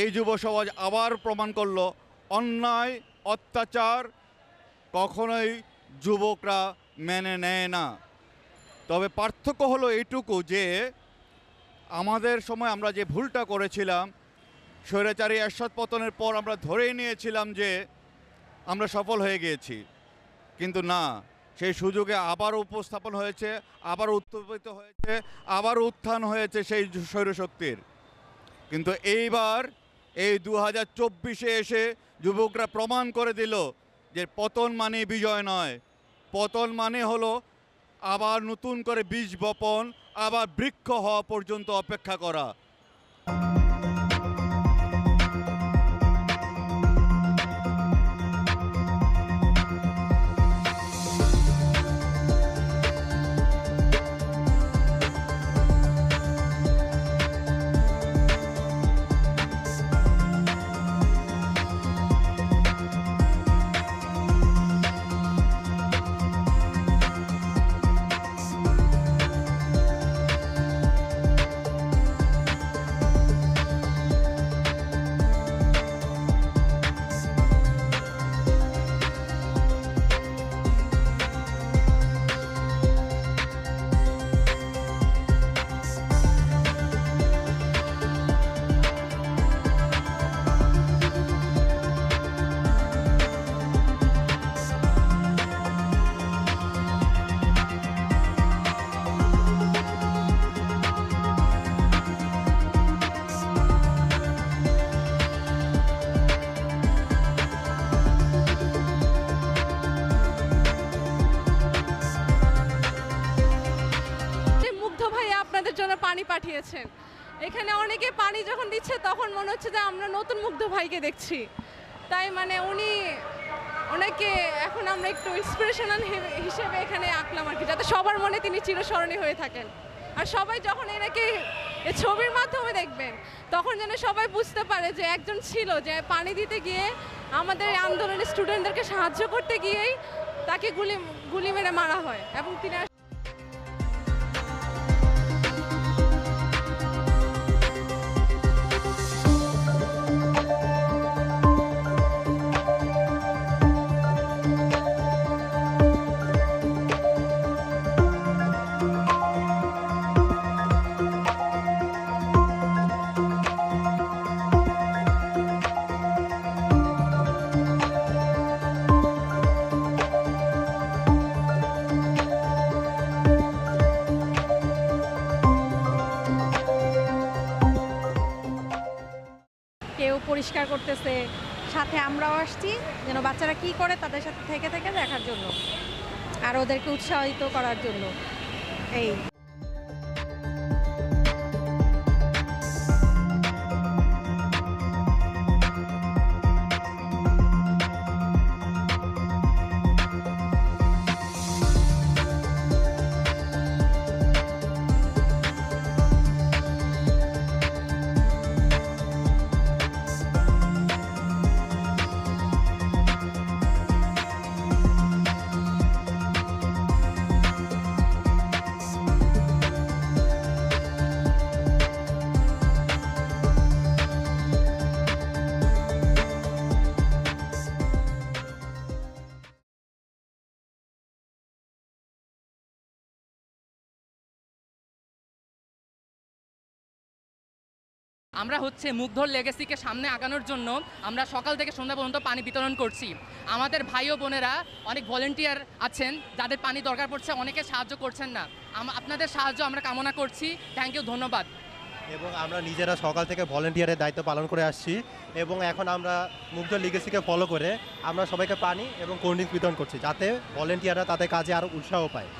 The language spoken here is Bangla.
এই যুব সমাজ আবার প্রমাণ করল, অন্যায়, অত্যাচার কখনোই যুবকরা মেনে নেয় না। তবে পার্থক্য হলো এইটুকু যে, আমাদের সময় আমরা যে ভুলটা করেছিলাম, স্বৈরাচারী এরশাদ পতনের পর আমরা ধরেই নিয়েছিলাম যে, আমরা সফল হয়ে গিয়েছি। কিন্তু না, সেই সুযোগে আবার উপস্থাপন হয়েছে, আবার উত্থাপিত হয়েছে, আবার উত্থান হয়েছে সেই স্বৈরশক্তির। কিন্তু এইবার এই দু হাজার চব্বিশে এসে যুবকরা প্রমাণ করে দিল যে পতন মানে বিজয় নয়। পতন মানে হলো আবার নতুন করে বীজ বপন, আবার বৃক্ষ হওয়া পর্যন্ত অপেক্ষা করা। আপনাদের জন্য পানি পাঠিয়েছেন। এখানে অনেকে পানি যখন দিচ্ছে, তখন মনে হচ্ছে যে আমরা নতুন মুগ্ধ ভাইকে দেখছি। তাই মানে উনি, ওনাকে এখন আমরা একটু ইন্সপিরেশনাল হিসেবে এখানে আঁকলাম আর কি, যাতে সবার মনে তিনি চিরস্মরণীয় হয়ে থাকেন। আর সবাই যখন এনাকে ছবির মাধ্যমে দেখবেন, তখন যেন সবাই বুঝতে পারে যে একজন ছিল যে পানি দিতে গিয়ে আমাদের আন্দোলনের স্টুডেন্টদেরকে সাহায্য করতে গিয়েই তাকে গুলি গুলি মেরে মারা হয় এবং তিনি পরিষ্কার করতেছে, সাথে আমরাও আসছি, যেন বাচ্চারা কি করে তাদের সাথে থেকে থেকে দেখার জন্য, আর ওদেরকে উৎসাহিত করার জন্য, এই। আমরা হচ্ছে মুগ্ধর লেগেসিকে সামনে আগানোর জন্য আমরা সকাল থেকে সন্ধ্যা পর্যন্ত পানি বিতরণ করছি। আমাদের ভাই ও বোনেরা অনেক ভলেন্টিয়ার আছেন, যাদের পানি দরকার পড়ছে, অনেকে সাহায্য করছেন না। আপনাদের সাহায্য আমরা কামনা করছি। থ্যাংক ইউ ধন্যবাদ। এবং আমরা নিজেরা সকাল থেকে ভলেন্টিয়ারের দায়িত্ব পালন করে আসছি এবং এখন আমরা মুগ্ধ লিগেসিকে ফলো করে আমরা সবাইকে পানি এবং কোল্ড ড্রিঙ্কস বিতরণ করছি, যাতে ভলেন্টিয়াররা তাদের কাজে আরও উৎসাহ পায়।